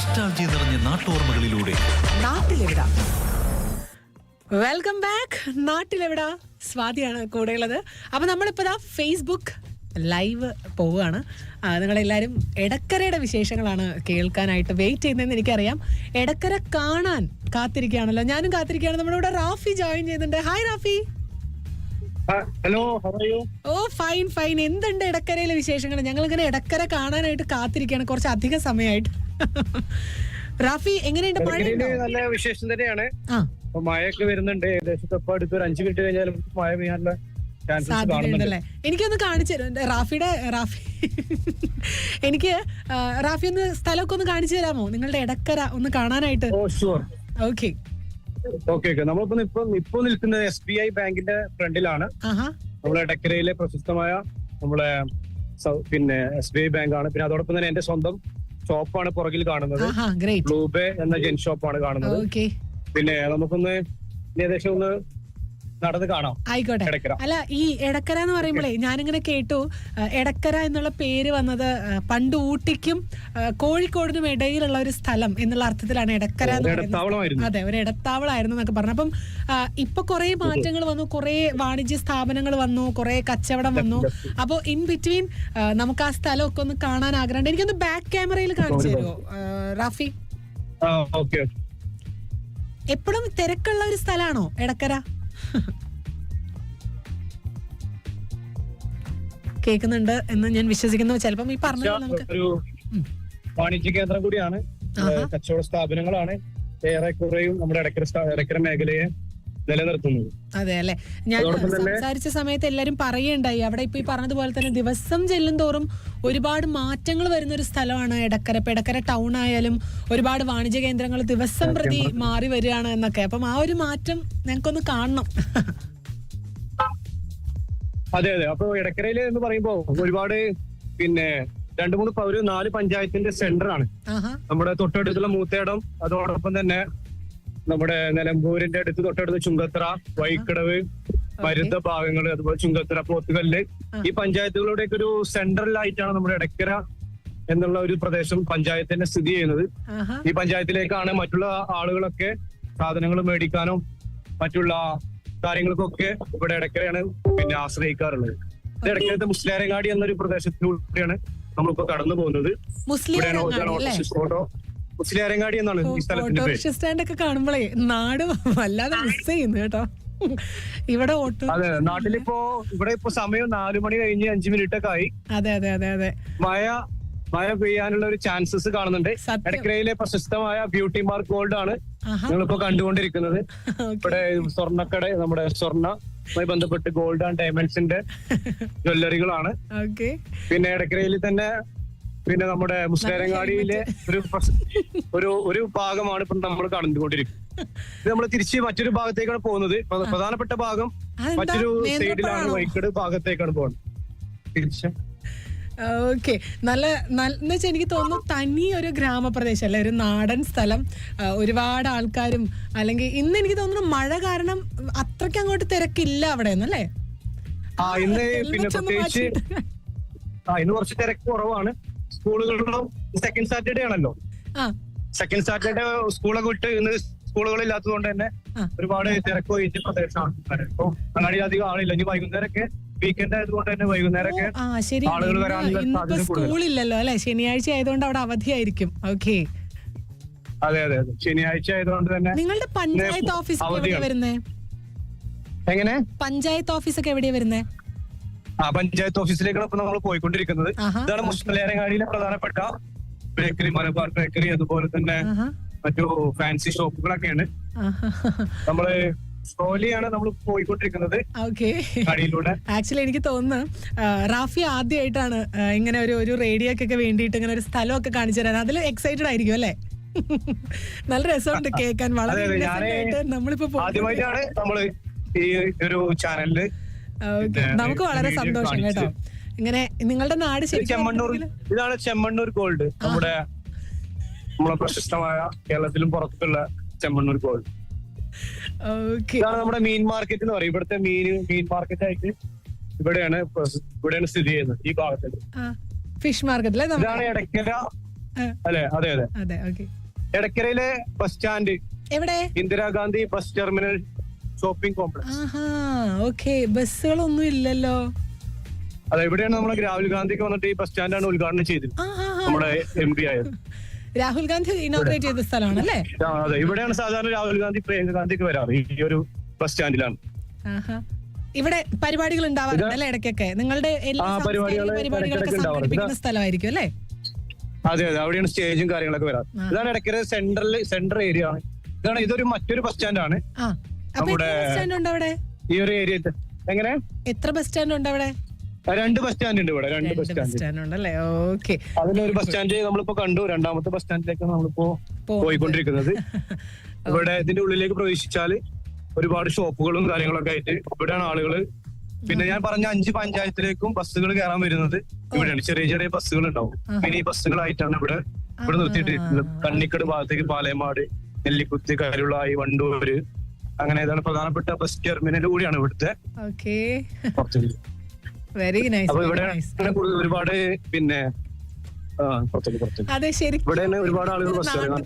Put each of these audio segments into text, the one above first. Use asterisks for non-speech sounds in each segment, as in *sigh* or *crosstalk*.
നൊസ്റ്റാൾജി നിറഞ്ഞ നാട്ടോർമ്മകളിലൂടെ. നാട്ടിലെവിടാ? Welcome back നാട്ടിലെവിടാ? സ്വാതിയാണ് കൂടെയുള്ളത്. അപ്പൊ നമ്മളിപ്പോ ദാ ഫേസ്ബുക്ക് ലൈവ് പോവുകയാണ്. നിങ്ങളെല്ലാവരും എടക്കരയുടെ വിശേഷങ്ങളാണ് കേൾക്കാനായിട്ട് വെയിറ്റ് ചെയ്യുന്നതെന്ന് എനിക്കറിയാം. എടക്കര കാണാൻ കാത്തിരിക്കുകയാണല്ലോ. ഞാനും കാത്തിരിക്കുകയാണ്. നമ്മുടെ ഇവിടെ റാഫി ജോയിൻ ചെയ്യുന്നുണ്ട്. Hi Rafi. Hello how are you oh fine fine എന്തുണ്ട് ഇടക്കരയിലെ വിശേഷങ്ങൾ? ഞങ്ങൾ ഇങ്ങനെ ഇടക്കര കാണാനായിട്ട് കാത്തിരിക്കുകയാണ് കുറച്ച് അധികം സമയമായിട്ട്. റാഫി എങ്ങനെയുണ്ട് നല്ല വിശേഷം തന്നെയാണ്. മഴയൊക്കെ വരുന്നുണ്ട്. ഏകദേശം അടുത്ത് ഒരു അഞ്ചു മിനിറ്റ് കഴിഞ്ഞാൽ മഴ പെയ്യാനുള്ള സാധ്യതയുണ്ടല്ലേ എനിക്കൊന്ന് കാണിച്ചു തരും റാഫിയുടെ റാഫി. എനിക്ക് റാഫി ഒന്ന് സ്ഥലമൊക്കെ ഒന്ന് കാണിച്ചു തരാമോ? നിങ്ങളുടെ ഇടക്കര ഒന്ന് കാണാനായിട്ട്. ഓക്കെ. Okay okay. നമ്മളിപ്പോ ഇപ്പൊ ഇപ്പൊ നിൽക്കുന്നത് എസ് ബി ഐ ബാങ്കിന്റെ ഫ്രണ്ടിലാണ്. നമ്മുടെ ഇടക്കരയിലെ പ്രശസ്തമായ നമ്മളെ പിന്നെ എസ് ബി ഐ ബാങ്ക് ആണ് പിന്നെ അതോടൊപ്പം തന്നെ എന്റെ സ്വന്തം ഷോപ്പാണ് പുറകിൽ കാണുന്നത്. ഗ്രേറ്റ് ബ്ലൂബേ എന്ന ജെൻ ഷോപ്പാണ് കാണുന്നത്. ഓക്കെ. പിന്നെ നമുക്കൊന്ന് ഏകദേശം ഒന്ന് നടന്ന് കാണാം. ആയിക്കോട്ടെ. അല്ല ഈ എടക്കര എന്ന് പറയുമ്പോഴേ ഞാനിങ്ങനെ കേട്ടു എടക്കര എന്നുള്ള പേര് വന്നത് പണ്ട് ഊട്ടിക്കും കോഴിക്കോടിനും ഇടയിലുള്ള ഒരു സ്ഥലം എന്നുള്ള അർത്ഥത്തിലാണ് എടക്കര അതെ ഒരു ഇടത്താവളായിരുന്നു എന്നൊക്കെ പറഞ്ഞു അപ്പം ഇപ്പൊ കുറെ മാറ്റങ്ങൾ വന്നു കുറെ വാണിജ്യ സ്ഥാപനങ്ങൾ വന്നു കുറെ കച്ചവടം വന്നു. അപ്പോ ഇൻ ബിറ്റ്വീൻ നമുക്ക് ആ സ്ഥലമൊക്കെ ഒന്ന് കാണാൻ ആഗ്രഹമുണ്ട്. എനിക്കൊന്ന് ബാക്ക് ക്യാമറയിൽ കാണിച്ചു തരുമോ? റാഫി? എപ്പോഴും തിരക്കുള്ള ഒരു സ്ഥലമാണോ എടക്കര? കേൾക്കുന്നുണ്ട് എന്ന് ഞാൻ വിശ്വസിക്കുന്നു. ചിലപ്പം ഈ പറഞ്ഞത് നമുക്ക് ഒരു വാണിജ്യ കേന്ദ്രം കൂടിയാണ്. കച്ചവട സ്ഥാപനങ്ങളാണ്. ഏറെക്കുറെയും നമ്മുടെ ഇടക്കര ഇടക്കര മേഖലയെ നിലനിർത്തുന്നത്. അതെ അല്ലെ? ഞാൻ സംസാരിച്ച സമയത്ത് എല്ലാരും പറയുണ്ടായി അവിടെ ഇപ്പൊ ഈ പറഞ്ഞതുപോലെ തന്നെ ദിവസം ചെല്ലും തോറും ഒരുപാട് മാറ്റങ്ങൾ വരുന്ന ഒരു സ്ഥലമാണ് എടക്കര. ഇപ്പൊ എടക്കര ടൗൺ ആയാലും ഒരുപാട് വാണിജ്യ കേന്ദ്രങ്ങൾ ദിവസം പ്രതി മാറി വരികയാണ് എന്നൊക്കെ. അപ്പം ആ ഒരു മാറ്റം ഞങ്ങൾക്കൊന്ന് കാണണം. അതെ അതെ. അപ്പൊ ഇടക്കരയിൽ എന്ന് പറയുമ്പോ ഒരുപാട് പിന്നെ രണ്ടു മൂന്ന് ഒരു നാല് പഞ്ചായത്തിന്റെ സെന്റർ ആണ് നമ്മുടെ തൊട്ടടുത്തുള്ള മൂത്തേടം അതോടൊപ്പം തന്നെ നമ്മുടെ നിലമ്പൂരിന്റെ അടുത്ത് തൊട്ടടുത്ത് ചുങ്കത്ര വൈക്കടവ് മരുത ഭാഗങ്ങൾ അതുപോലെ ചുങ്കത്തറ പോത്തുകല്ല്. ഈ പഞ്ചായത്തുകളുടെ ഒക്കെ ഒരു സെൻട്രലായിട്ടാണ് നമ്മുടെ ഇടക്കര എന്നുള്ള ഒരു പ്രദേശം പഞ്ചായത്തിന്റെ സ്ഥിതി ചെയ്യുന്നത്. ഈ പഞ്ചായത്തിലേക്കാണ് മറ്റുള്ള ആളുകളൊക്കെ സാധനങ്ങൾ മേടിക്കാനും മറ്റുള്ള കാര്യങ്ങൾക്കൊക്കെ ഇവിടെ ഇടക്കരയാണ് പിന്നെ ആശ്രയിക്കാറുള്ളത്. ഇത് ഇടക്കരത്തെ മുസ്ലിയാരങ്ങാടി എന്നൊരു പ്രദേശത്തിലൂടെയാണ് നമ്മളിപ്പോ കടന്നു പോകുന്നത് മുസ്ലിം ഓട്ടോ മുസ്ലിയാരങ്ങാടി എന്നാണ് ഈ സ്ഥലത്തിന്റെ പേര്. ഓട്ടോറിക്ഷ സ്റ്റാൻഡ് ഒക്കെ കാണുമ്പോഴേ നാട് വല്ലാതെ മിസ് ചെയ്യുന്നു കേട്ടോ. ഇവിടെ ഓട്ടോ അതെ നാട്ടിലിപ്പോ ഇവിടെ ഇപ്പൊ സമയം നാലു മണി കഴിഞ്ഞ് അഞ്ചു മിനിറ്റ് ഒക്കെ ആയി. അതെ അതെ അതെ അതെ. മഴ മഴ പെയ്യാനുള്ള ഒരു ചാൻസസ് കാണുന്നുണ്ട്. സത്യം. ഇടയ്ക്കരയിലെ പ്രശസ്തമായ ബ്യൂട്ടി മാർക്ക് ഗോൾഡ് ആണ് ആഹാ. നിങ്ങളിപ്പോ കണ്ടുകൊണ്ടിരിക്കുന്നത്. ഇവിടെ സ്വർണക്കട നമ്മുടെ സ്വർണമായി ബന്ധപ്പെട്ട് ഗോൾഡ് ആൻഡ് ഡയമണ്ട്സിന്റെ ജ്വല്ലറികളാണ് ഓക്കെ പിന്നെ എടക്കരയിൽ തന്നെ പിന്നെ നമ്മുടെ മുസ്ലിരങ്ങാടിയിലെ ഒരു ഒരു ഒരു ഭാഗമാണ് ഇപ്പൊ നമ്മൾ കടന്നുകൊണ്ടിരിക്കുന്നത്. ഇത് നമ്മൾ തിരിച്ച് മറ്റൊരു ഭാഗത്തേക്കാണ് പോകുന്നത്. പ്രധാനപ്പെട്ട ഭാഗം മറ്റൊരു സൈഡിലാണ് വൈക്കട് ഭാഗത്തേക്കാണ് പോകുന്നത്. തിരിച്ച്. ഓക്കെ. നല്ല നല്ല എന്ന് വെച്ചാൽ എനിക്ക് തോന്നുന്നു തനി ഒരു ഗ്രാമപ്രദേശം അല്ലെ? ഒരു നാടൻ സ്ഥലം. ഒരുപാട് ആൾക്കാരും അല്ലെങ്കിൽ ഇന്ന് എനിക്ക് തോന്നുന്നു മഴ കാരണം അത്രയ്ക്ക് അങ്ങോട്ട് തിരക്കില്ല അവിടെ അല്ലേ? ആ ഇന്ന് പിന്നെ പ്രത്യേകിച്ച് ആ ഇന്ന് കുറച്ച് തിരക്ക് കുറവാണ്. സ്കൂളുകളിലും സെക്കൻഡ് സാറ്റർഡേ ആണല്ലോ. സെക്കൻഡ് സാറ്റർഡേ സ്കൂളൊക്കെ വിട്ട് ഇന്ന് സ്കൂളുകളില്ലാത്തത് കൊണ്ട് തന്നെ. ഒരുപാട് തിരക്ക് ഇന്ത്യ പ്രദേശമാണ് ഇപ്പൊ അങ്ങാടി അധികം ആളില്ല. ഇനി വൈകുന്നേരമൊക്കെ വീക്കെൻഡ് ആയതുകൊണ്ട് തന്നെ വൈകുന്നേരമൊക്കെ ആളുകൾ വരാനുള്ള സാധ്യത. സ്കൂളില്ലല്ലോ അല്ലെ? ശനിയാഴ്ച ആയതുകൊണ്ട് അവിടെ അവധിയായിരിക്കും. ഓക്കെ. അതെ അതെ അതെ. ശനിയാഴ്ച ആയതുകൊണ്ട് തന്നെ നിങ്ങളുടെ പഞ്ചായത്ത് ഓഫീസ് എവിടെയാ അവധിയാണ്. എങ്ങനെ? പഞ്ചായത്ത് ഓഫീസ് ഒക്കെ എവിടെയാ വരുന്നേ? ആ പഞ്ചായത്ത് ഓഫീസിലേക്കാണ് ഇപ്പൊ നമ്മൾ പോയിക്കൊണ്ടിരിക്കുന്നത്. ഇതാണ് മുസ്ലിയാരങ്ങാടിയിലെ പ്രധാനപ്പെട്ട ബേക്കറി മലബാർ ബേക്കറി അതുപോലെ തന്നെ മറ്റു ഫാൻസി ഷോപ്പുകളൊക്കെയാണ്. നമ്മൾ നമ്മൾ പോയിക്കൊണ്ടിരിക്കുന്നത്. ആക്ച്വലി എനിക്ക് തോന്നുന്നു റാഫി ആദ്യമായിട്ടാണ് ഇങ്ങനെ ഒരു ഒരു റേഡിയോക്കൊക്കെ വേണ്ടിയിട്ട് ഇങ്ങനെ ഒരു സ്ഥലമൊക്കെ കാണിച്ചു തരാൻ. അതിൽ എക്സൈറ്റഡ് ആയിരിക്കും അല്ലേ? നല്ല രസമുണ്ട് കേൾക്കാൻ. വളരെ നമ്മളിപ്പോ പോകുന്നത്. ആദ്യമായിട്ടാണ് നമ്മൾ ഈ ഒരു ചാനലിൽ നമുക്ക് വളരെ സന്തോഷം കേട്ടോ. ഇങ്ങനെ നിങ്ങളുടെ നാട് ചെമ്മണ്ണൂർ ഇതാണ് ചെമ്മണ്ണൂർ ഗോൾഡ്. നമ്മുടെ നമ്മളെ പ്രശസ്തമായ കേരളത്തിലും പുറത്തുള്ള ചെമ്മണ്ണൂർ ഗോൾഡ്. ഇതാണ് നമ്മുടെ മീൻ മാർക്കറ്റ് എന്ന് പറയും. ഇവിടുത്തെ മീൻ മീൻ മാർക്കറ്റ് ആയിട്ട് ഇവിടെയാണ് ഇവിടെയാണ് സ്ഥിതി ചെയ്യുന്നത് ഈ ഭാഗത്ത്. ഫിഷ് മാർക്കറ്റിലെ ഇതാണ് ഇടക്കര അല്ലെ? അതെ അതെ. ഇടക്കരയിലെ ബസ് സ്റ്റാൻഡ്. എവിടെ? Indira Gandhi bus terminal shopping complex okay ബസ്സുകളൊന്നും ഇല്ലല്ലോ. അതെ ഇവിടെയാണ് നമ്മുടെ രാഹുൽ ഗാന്ധിക്ക് വന്നിട്ട് ഈ ബസ് സ്റ്റാൻഡാണ് ഉദ്ഘാടനം ചെയ്തത്. നമ്മുടെ എം പി ആയത്. രാഹുൽ ഗാന്ധി ഇനോഗ്രേറ്റ് ചെയ്ത സ്ഥലമാണ് അല്ലേ അതെ. ഇവിടെയാണ് സാധാരണ രാഹുൽ ഗാന്ധി പ്രിയങ്ക ഗാന്ധിക്ക് വരാറ്. ഈ ഒരു ബസ് സ്റ്റാൻഡിലാണ് ഇവിടെ പരിപാടികൾ ഉണ്ടാവാറുണ്ട് അല്ലേ ഇടയ്ക്കൊക്കെ? നിങ്ങളുടെ എല്ലാ പരിപാടികളൊക്കെ സംഘടിപ്പിക്കുന്ന സ്ഥലമായിരിക്കും അല്ലേ? അതെ അതെ. അവിടെയാണ് സ്റ്റേജും കാര്യങ്ങളൊക്കെ വരാറ്. ഇതാണ് ഇടയ്ക്കര സെൻട്രൽ സെൻട്രൽ ഏരിയ ആണ്. ഇതാണ് ഇതൊരു മറ്റൊരു ബസ് സ്റ്റാൻഡാണ് നമ്മുടെ- സ്റ്റാൻഡ് ഉണ്ട് അവിടെ? ഈ ഒരു ഏരിയ എങ്ങനെ? എത്ര ബസ് സ്റ്റാൻഡ് ഉണ്ട് അവിടെ? രണ്ട് ബസ് സ്റ്റാൻഡ് ഉണ്ട് ഇവിടെ രണ്ട് ബസ് സ്റ്റാൻഡ് സ്റ്റാൻഡ് ഉണ്ട് അല്ലേ? ഓക്കെ ഒരു ബസ് സ്റ്റാൻഡ് നമ്മളിപ്പോ കണ്ടു. രണ്ടാമത്തെ ബസ് സ്റ്റാൻഡിലേക്കാണ് നമ്മളിപ്പോ പോയിക്കൊണ്ടിരിക്കുന്നത്. *laughs* ഇവിടെ ഇതിന്റെ ഉള്ളിലേക്ക് പ്രവേശിച്ചാൽ ഒരുപാട് ഷോപ്പുകളും കാര്യങ്ങളൊക്കെ ആയിട്ട് ഇവിടെയാണ് ആളുകൾ. പിന്നെ ഞാൻ പറഞ്ഞ അഞ്ച് പഞ്ചായത്തിലേക്കും ബസ്സുകൾ കയറാൻ വരുന്നത് ഇവിടെയാണ്. ചെറിയ ചെറിയ ബസ്സുകൾ ഉണ്ടാവും മിനി ബസ്സുകളായിട്ടാണ് ഇവിടെ ഇവിടെ നിർത്തിയിട്ടിരിക്കുന്നത്. കണ്ണിക്കട് ഭാഗത്തേക്ക് പാലയമാട് നെല്ലിക്കുത്തി കരുളായി വണ്ടൂര് അങ്ങനെ ഇതാണ് പ്രധാനപ്പെട്ട ബസ് ടെർമിനൽ കൂടിയാണ് ഇവിടുത്തെ. വെരി നൈസ് അപ്പൊ ഇവിടെ ഒരുപാട് പിന്നെ അതെ ശരിക്കും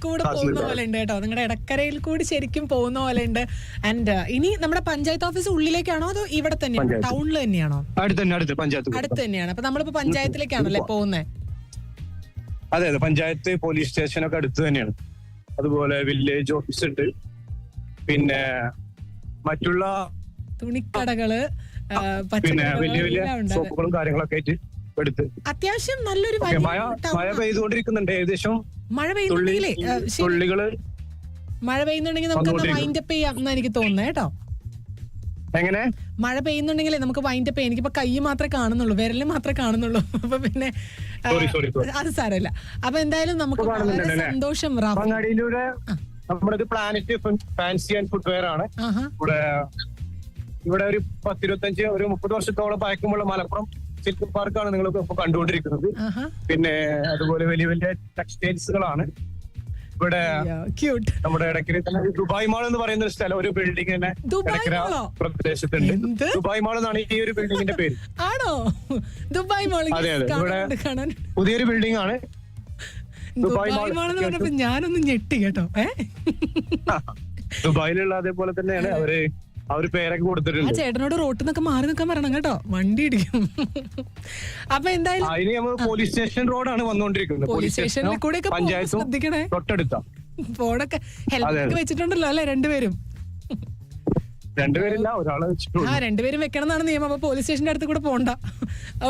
കൂടെ പോകുന്ന പോലെ ഉണ്ട് കേട്ടോ. നിങ്ങളുടെ ഇടക്കരയിൽ കൂടി ശരിക്കും പോകുന്ന പോലെ ഉണ്ട്. ആൻഡ് ഇനി നമ്മുടെ പഞ്ചായത്ത് ഓഫീസ് ഉള്ളിലേക്കാണോ അതോ ഇവിടെ തന്നെയാണോ. ടൗണിൽ തന്നെയാണോ? അടുത്ത് തന്നെയാണ്. അപ്പൊ നമ്മളിപ്പോ പഞ്ചായത്തിലേക്കാണല്ലേ പോകുന്നത് അതെ അതെ. പഞ്ചായത്ത് പോലീസ് സ്റ്റേഷനൊക്കെ അടുത്ത് തന്നെയാണ്. അതുപോലെ വില്ലേജ് ഓഫീസ് ഉണ്ട്. പിന്നെ മറ്റുള്ള തുണിക്കടകൾ പിന്നെ വലിയ വലിയ എല്ലാം ഷോപ്പുകളും കാര്യങ്ങളൊക്കെ ആയിട്ട് എടുത്ത്. അത്യാവശ്യം നല്ലൊരു മഴ. പെയ്തുകൊണ്ടിരിക്കുന്നുണ്ട് ഏകദേശം. മഴ പെയ്യുന്നുണ്ടെങ്കിലേ തുള്ളികൾ മഴ പെയ്യുന്നുണ്ടെങ്കിൽ നമുക്ക് വൈൻഡപ്പ് വൈൻഡ് അപ്പ് ചെയ്യാം എനിക്ക് തോന്നുന്നത് കേട്ടോ. എങ്ങനെ? മഴ പെയ്യുന്നുണ്ടെങ്കിലേ നമുക്ക് വൈൻഡ് അപ്പ് ചെയ്യാം. എനിക്കിപ്പോ കൈ മാത്രമേ കാണുന്നുള്ളൂ വിരൽ മാത്രമേ കാണുന്നുള്ളൂ. *laughs* അപ്പൊ പിന്നെ അത് സാരമില്ല. അപ്പൊ എന്തായാലും നമുക്ക് വളരെ സന്തോഷം റാഫി നമ്മുടെ ഒരു പ്ലാനറ്റ് ഫാൻസി ആൻഡ് ഫുട്വെയർ ആണ്. ഇവിടെ ഇവിടെ ഒരു പത്തിരുപത്തഞ്ച് ഒരു മുപ്പത് വർഷത്തോളം പഴക്കമുള്ള മലപ്പുറം സിൽക്ക് പാർക്കാണ് നിങ്ങൾ ഇപ്പൊ കണ്ടുകൊണ്ടിരിക്കുന്നത്. പിന്നെ അതുപോലെ വലിയ വലിയ ടെക്സ്റ്റൈൽസുകളാണ് ഇവിടെ നമ്മുടെ ഇടയ്ക്കര ദുബായ് മാൾ എന്ന് പറയുന്ന ഒരു സ്ഥലം ഒരു ബിൽഡിംഗ് തന്നെ ഇടയ്ക്കര പ്രദേശത്തുണ്ട്. ദുബായ് മാൾ എന്നാണ് ഈ ഒരു ബിൽഡിങ്ങിന്റെ പേര്. ആണോ? ദുബായ് മാൾ അതെ, അതെ. ഇവിടെ- പുതിയൊരു ബിൽഡിംഗ് ആണ്. ദുബായ് എന്ന് പറഞ്ഞപ്പോ ഞാനൊന്ന് ഞെട്ടി കേട്ടോ. ഏ? ദുബായിലുള്ള അതേപോലെ തന്നെയാണ് അവർ അവർ പേരൊക്കെ ആ കൊടുത്തിട്ടുണ്ട് ചേട്ടനോട് റോട്ടിൽ നിന്നൊക്കെ മാറി നിൽക്കാൻ പറയണം കേട്ടോ. വണ്ടി ഇടിക്കും. അപ്പൊ എന്തായാലും അതിന് നമ്മൾ പോലീസ് സ്റ്റേഷൻ റോഡാണ് വന്നുകൊണ്ടിരിക്കുന്നത് പോലീസ് സ്റ്റേഷനിൽ കൂടെ ശ്രദ്ധിക്കണേ. തൊട്ടടുത്ത. ഫോണൊക്കെ ഹെൽമെറ്റ്. വെച്ചിട്ടുണ്ടല്ലോ അല്ലെ രണ്ടുപേരും? രണ്ടുപേരില്ല ഒരാളെ ആ രണ്ടുപേരും വെക്കണം എന്നാണ് നിയമം. അപ്പൊ പോലീസ് സ്റ്റേഷന്റെ അടുത്ത് കൂടെ പോണ്ട.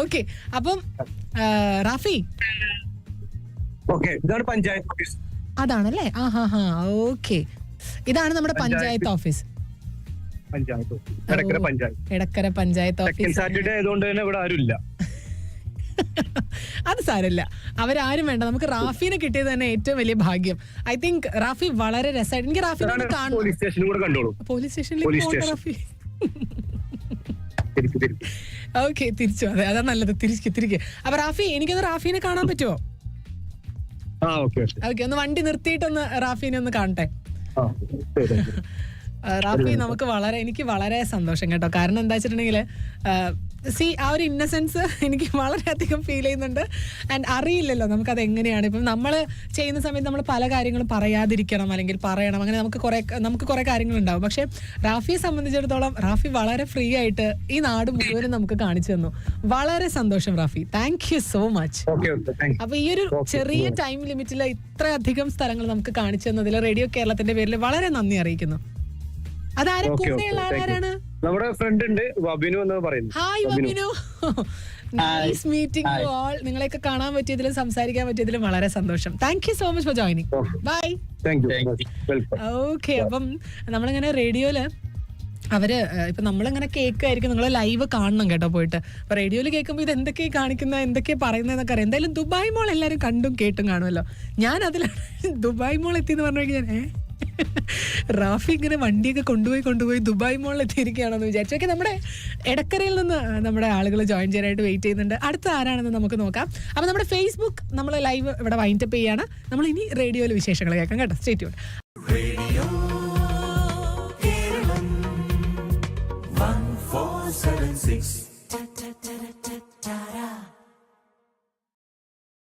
ഓക്കെ. അപ്പം റാഫി. ഓക്കെ ഇതാണ് പഞ്ചായത്ത് ഓഫീസ് അതാണല്ലേ? ആ ഹാ ഹാ ഓക്കെ ഇതാണ് നമ്മുടെ panchayat office panchayat office Edakkara panchayat. Edakkara panchayat office Saturday ആയതുകൊണ്ട് തന്നെ ഇവിടെ ആരും ഇല്ല *laughs* അത് സാരമില്ല. അവരാരും വേണ്ട. നമുക്ക് റാഫിനെ കിട്ടിയത് തന്നെ ഏറ്റവും വലിയ ഭാഗ്യം. ഐ തിങ്ക് റാഫി വളരെ രസമായിട്ട് എനിക്ക് പോലീസ് പോലീസ് പോലീസ് റാഫി. തിരിച്ചു തിരിച്ചു ഓക്കെ *laughs* തിരിച്ചു. അതെ അതാ നല്ലത്. തിരിച്ചു തിരികെ അപ്പൊ റാഫി എനിക്കത് റാഫിനെ കാണാൻ പറ്റുമോ ഓക്കെ ഒന്ന് വണ്ടി നിർത്തിയിട്ടൊന്ന് റാഫിനെ ഒന്ന് കാണട്ടെ. *laughs* റാഫി നമുക്ക് വളരെ എനിക്ക് വളരെ സന്തോഷം കേട്ടോ. കാരണം എന്താ വെച്ചിട്ടുണ്ടെങ്കിൽ സി ആ ഒരു ഇന്നസെൻസ് എനിക്ക് വളരെയധികം ഫീൽ ചെയ്യുന്നുണ്ട്. ആൻഡ് അറിയില്ലല്ലോ നമുക്ക് അത് എങ്ങനെയാണ്. ഇപ്പം നമ്മൾ ചെയ്യുന്ന സമയത്ത് നമ്മൾ പല കാര്യങ്ങളും പറയാതിരിക്കണം അല്ലെങ്കിൽ പറയണം. അങ്ങനെ നമുക്ക് കുറെ നമുക്ക് കുറെ കാര്യങ്ങളുണ്ടാവും. പക്ഷേ റാഫിയെ സംബന്ധിച്ചിടത്തോളം റാഫി വളരെ ഫ്രീ ആയിട്ട് ഈ നാട് മുഴുവനും നമുക്ക് കാണിച്ചു തന്നു. വളരെ സന്തോഷം Rafi. Thank you so much അപ്പൊ ഈ ഒരു ചെറിയ ടൈം ലിമിറ്റിൽ ഇത്രയധികം സ്ഥലങ്ങൾ നമുക്ക് കാണിച്ചു തന്നതിൽ റേഡിയോ കേരളത്തിന്റെ പേരിൽ വളരെ നന്ദി അറിയിക്കുന്നു. അതാരെ കൂടെയുള്ള ആരാണ്? നമ്മുടെ ഫ്രണ്ട് ഉണ്ട് വബിനു എന്ന് പറയുന്നു. Hi Vabinu. Nice meeting you all നിങ്ങളെയൊക്കെ കാണാൻ പറ്റിയതിലും സംസാരിക്കാൻ പറ്റിയതിലും വളരെ സന്തോഷം. Thank you so much for joining bye okay അപ്പം നമ്മളിങ്ങനെ റേഡിയോയിൽ അവർ ഏഹ്, ഇപ്പൊ നമ്മളിങ്ങനെ കേൾക്കായിരിക്കും നിങ്ങൾ ലൈവ് കാണണം കേട്ടോ പോയിട്ട്. അപ്പൊ റേഡിയോയിൽ കേൾക്കുമ്പോൾ ഇത് എന്തൊക്കെയാ കാണിക്കുന്ന എന്തൊക്കെയാ പറയുന്നതെന്നൊക്കെ അറിയാം. എന്തായാലും ദുബായ് മോൾ എല്ലാവരും കണ്ടും കേട്ടും കാണുമല്ലോ. ഞാൻ അതിലാണ് *laughs* ദുബായ് മോൾ എത്തി എന്ന് പറഞ്ഞു കഴിഞ്ഞാൽ ഏ? റാഫി ഇങ്ങനെ വണ്ടിയൊക്കെ കൊണ്ടുപോയി കൊണ്ടുപോയി ദുബായ് മോളിൽ എത്തിയിരിക്കുകയാണെന്ന് വിചാരിച്ചു ഓക്കെ നമ്മുടെ ഇടക്കരയിൽ നിന്ന് നമ്മുടെ ആളുകൾ ജോയിൻ ചെയ്യാനായിട്ട് വെയിറ്റ് ചെയ്യുന്നുണ്ട് അടുത്ത ആരാണെന്ന് നമുക്ക് നോക്കാം അപ്പൊ നമ്മുടെ ഫേസ്ബുക്ക് നമ്മൾ ലൈവ് ഇവിടെ വൈൻഡപ്പ് ചെയ്യാണ് നമ്മൾ ഇനി റേഡിയോയിൽ വിശേഷങ്ങൾ കേൾക്കാം കേട്ടോ state One four seven six. ta ta ta ta ta ta